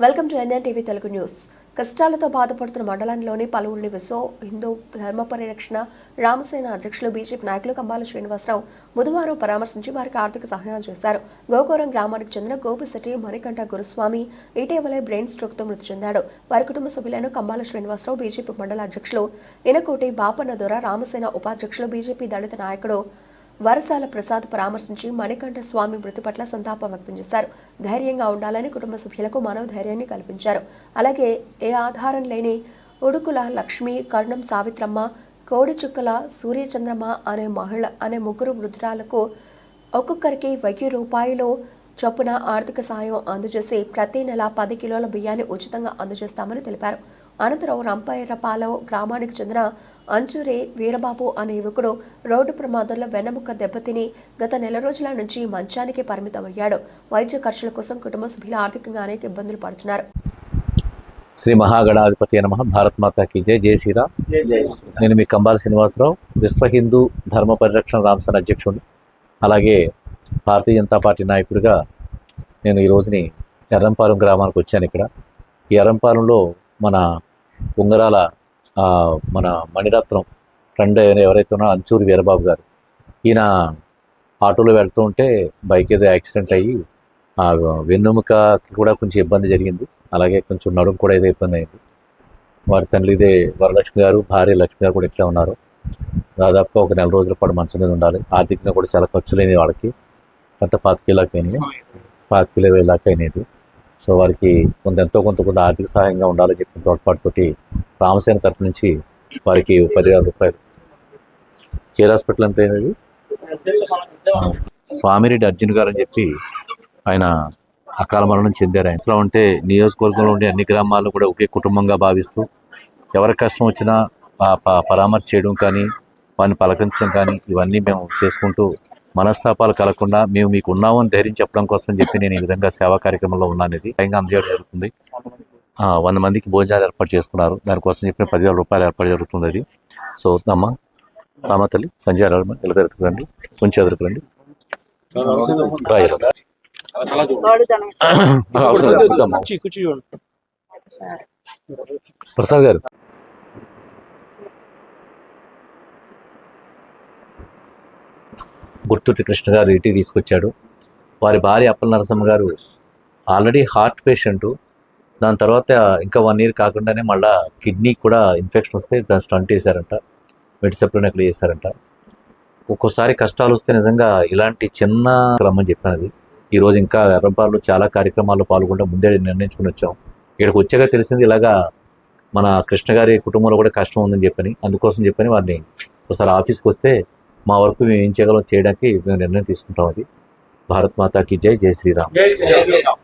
Welcome to NN TV Telugu news. కష్టాలతో బాధపడుతున్న మండలంలోని పలువురిని విశ్వ హిందూ ధర్మ పరిరక్షణ రామసేన అధ్యక్షులు బీజేపీ నాయకులు కంబాల శ్రీనివాసరావు బుధవారం పరామర్శించి వారికి ఆర్థిక సహాయం చేశారు. గోకూరం గ్రామానికి చెందిన గోపిశెట్టి మణికంఠ గురుస్వామి ఇటీవలే బ్రెయిన్ స్ట్రోక్తో మృతి చెందాడు. వారి కుటుంబ సభ్యులను కంబాల శ్రీనివాసరావు బీజేపీ మండల అధ్యక్షులు ఇనకోటి బాపన్న దొర రామసేన ఉపాధ్యక్షులు బీజేపీ దళిత నాయకుడు వరసాల ప్రసాద్ పరామర్శించి మణికంఠ స్వామి మృతి పట్ల సంతాపం వ్యక్తం చేశారు. ధైర్యంగా ఉండాలని కుటుంబ సభ్యులకు మనోధైర్యాన్ని కల్పించారు. అలాగే ఏ ఆధారం లేని ఉడుకుల లక్ష్మి కర్ణం సావిత్రమ్మ కోడిచుక్కల సూర్యచంద్రమ్మ అనే మహిళ అనే ముగ్గురు వృద్ధురాలకు ఒక్కొక్కరికి వెయ్యి రూపాయలు చొప్పున ఆర్థిక సాయం అందజేసి ప్రతి నెల పది కిలోల బియ్యాన్ని ఉచితంగా అందజేస్తామని తెలిపారు. అనంతరం రంపైరపాలెం గ్రామానికి చెందిన అంచూరి వీరబాబు అనే యువకుడు రోడ్డు ప్రమాదంలో వెన్నముక్క దెబ్బతిని గత నెల రోజుల నుంచి మంచానికి పరిమితమయ్యాడు. వైద్య ఖర్చుల కోసం కుటుంబ సభ్యులు ఆర్థికంగా అనేక ఇబ్బందులు పడుతున్నారు. శ్రీ మహాగణాధిపతి నమ భారత్ మాతాకి జై. జై శ్రీరామ్. నేను మీ కంబాల శ్రీనివాసరావు విశ్వ హిందూ ధర్మ పరిరక్షణ రామసేన అధ్యక్షుడు అలాగే భారతీయ జనతా పార్టీ నాయకుడిగా నేను ఈ రోజుని ఎర్రంపాలెం గ్రామానికి వచ్చాను ఇక్కడ. ఈ ఎర్రంపాలెంలో మన ఉంగరాల మన మణిరత్నం ఫ్రెండ్ ఎవరైతే ఉన్నారో అంచూరి వీరబాబు గారు ఈయన ఆటోలో వెళ్తూ ఉంటే బైక్ ఏదో యాక్సిడెంట్ అయ్యి ఆ వెన్నెముకకి కూడా కొంచెం ఇబ్బంది జరిగింది. అలాగే కొంచెం నడుము కూడా ఏదో ఇబ్బంది అయింది. వారి తండ్రి ఇదే వరలక్ష్మి గారు భార్య లక్ష్మి గారు కూడా ఇట్లా ఉన్నారు. దాదాపుగా ఒక నెల రోజుల పాటు మంచం మీద ఉండాలి. ఆర్థికంగా కూడా చాలా ఖర్చులైనవి వాళ్ళకి అంత పాతికేళ్ళకి అయినాయి. పాతికేళ్ళ ఇరవై లాక్ సో వారికి కొంత ఎంతో కొంత కొంత ఆర్థిక సహాయంగా ఉండాలని చెప్పిన తోడ్పాటుతోటి రామసేన తరపు నుంచి వారికి పదివేల రూపాయలు. కేర్ హాస్పిటల్ ఎంత అయినది? స్వామిరెడ్డి అర్జున్ గారు అని చెప్పి ఆయన అకాల మరణం చెందారు. ఆయన అసలు ఉంటే నియోజకవర్గంలో ఉండే అన్ని గ్రామాల్లో కూడా ఒకే కుటుంబంగా భావిస్తూ ఎవరికి కష్టం వచ్చినా ప- పరామర్శ చేయడం కానీ వారిని పలకరించడం కానీ ఇవన్నీ మేము చేసుకుంటూ మనస్తాపాలు కలగకుండా మేము మీకు ఉన్నామని ధైర్యం చెప్పడం కోసం చెప్పి నేను ఈ విధంగా సేవా కార్యక్రమంలో ఉన్నాను ఇది స్వయంగా అందజేయడం జరుగుతుంది. ఆ, వంద మందికి భోజనాలు ఏర్పాటు చేసుకున్నారు. దానికోసం చెప్పిన పదివేల రూపాయలు ఏర్పాటు జరుగుతుంది అది. సో అమ్మ రామ తల్లి సంజయ్ రామ ఇలా ఎదురుకురండి కొంచెం ఎదురుకురండి. ప్రసాద్ గారు. గుర్తుటి కృష్ణ గారు ఇంటికి తీసుకొచ్చాడు. వారి భార్య అప్పల నరసమ్మ గారు ఆల్రెడీ హార్ట్ పేషెంట్. దాని తర్వాత ఇంకా వన్ ఇయర్ కాకుండానే మళ్ళా కిడ్నీ కూడా ఇన్ఫెక్షన్ వస్తే దాన్ని స్టంట్ చేశారంట. మెడిసెప్లోనే అక్కడ చేశారంట. ఒక్కోసారి కష్టాలు వస్తే నిజంగా ఇలాంటి చిన్న రమ్మని చెప్పినది. ఈరోజు ఇంకా ఎర్రంపాలలో చాలా కార్యక్రమాల్లో పాల్గొంటే ముందే నిర్ణయించుకుని వచ్చాం. ఇక్కడికి వచ్చాక తెలిసింది ఇలాగా మన కృష్ణ గారి కుటుంబంలో కూడా కష్టం ఉందని చెప్పని అందుకోసం చెప్పని వారిని ఒకసారి ఆఫీస్కి వస్తే మా వరకు మేము ఏం చేయగలం చేయడానికి మేము నిర్ణయం తీసుకుంటాం అది. భారత్ మాతాకి జై జై శ్రీరామ్.